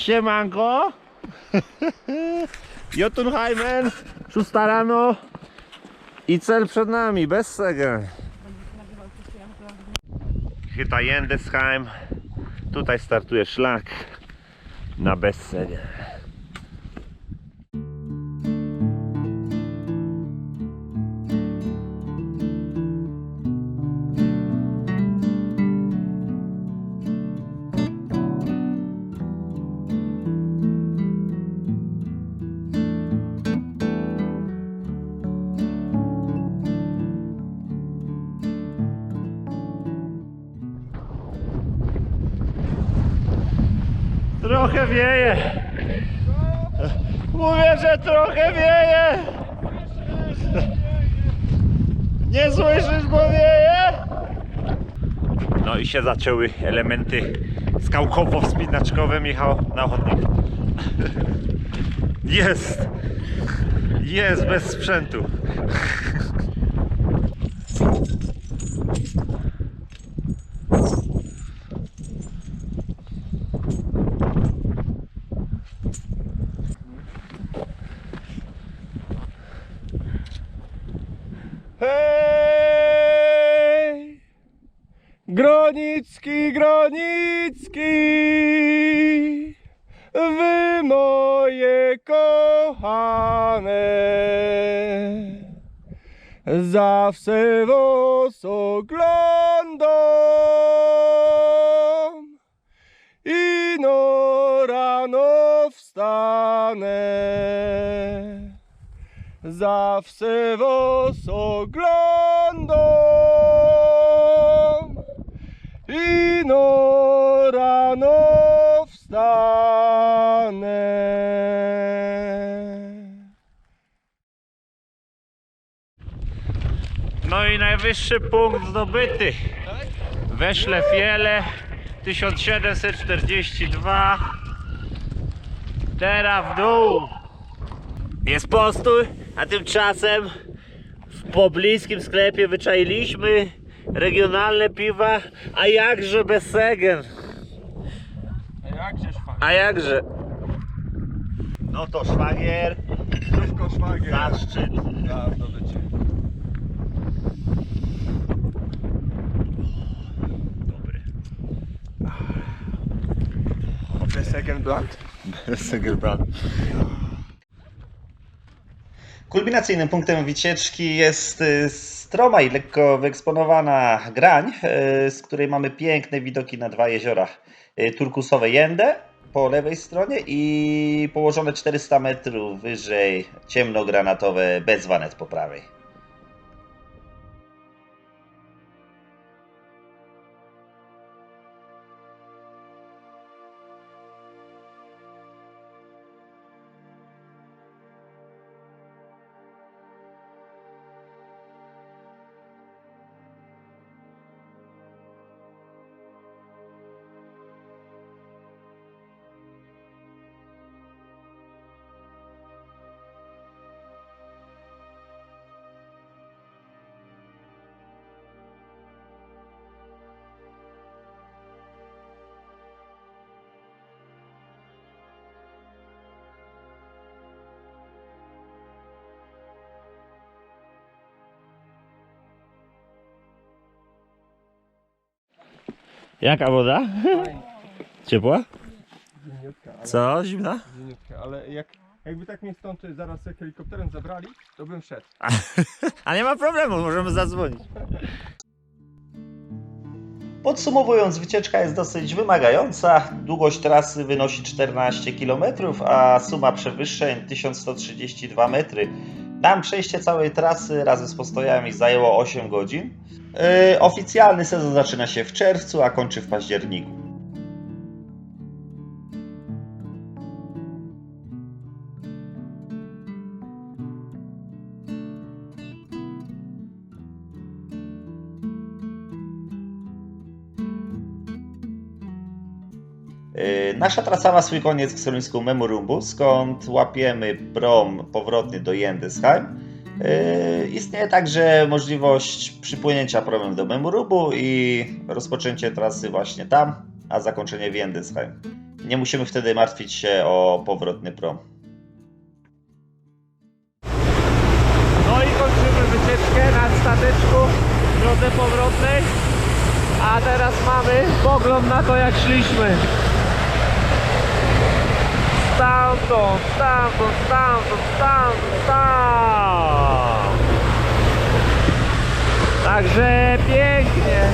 Siemanko! Jotunheimen, szósta rano i cel przed nami, bez Segen. Chyta Jendesheim, tutaj startuje szlak na Bessegen. Trochę wieje. Mówię, że trochę wieje. Nie słyszysz, bo wieje? No i się zaczęły elementy skałkowo-wspinaczkowe, Michał, na ochotnik. Jest! Jest, bez sprzętu. Gronicki, Gronicki, wy moje kochane, zawsze was oglądam i no rano wstanę. Zawsze was oglądam i no rano wstanę. No i najwyższy punkt zdobyty. Weszle Fiele 1742. Teraz w dół. Jest postój, a tymczasem w pobliskim sklepie wyczailiśmy regionalne piwa, a jakże bez segen. A jakże? No to szwagier, Szybko szwagier. zaszczyt. Ja, zdobycie. Dobry. The second blunt. Segerbrand. Kulminacyjnym punktem wycieczki jest y, stroma i lekko wyeksponowana grań, y, z której mamy piękne widoki na dwa jeziora. Y, Turkusowe Jęde po lewej stronie i położone 400 metrów wyżej ciemnogranatowe Bezwanet po prawej. Jaka woda? Ciepła? Zimniutka, ale, Co? Zimna? zimniutka, ale jak, jakby tak mnie stąd zaraz helikopterem zabrali, to bym szedł. A nie ma problemu, możemy zadzwonić. Podsumowując, wycieczka jest dosyć wymagająca. Długość trasy wynosi 14 km, a suma przewyższeń 1132 metry. Nam przejście całej trasy razem z postojami zajęło 8 godzin. Yy, oficjalny sezon zaczyna się w czerwcu, a kończy w październiku. Nasza trasa ma swój koniec w schronisku Memorumbu, skąd łapiemy prom powrotny do Jendesheim. Yy, Istnieje także możliwość przypłynięcia promem do Memorumbu i rozpoczęcie trasy właśnie tam, a zakończenie w Jendesheim. nie musimy wtedy martwić się o powrotny prom. No i kończymy wycieczkę na stateczku w drodze powrotnej. A teraz mamy pogląd na to jak szliśmy. Stamtąd, stamtąd, stamtąd, stamtąd, tam. Także pięknie.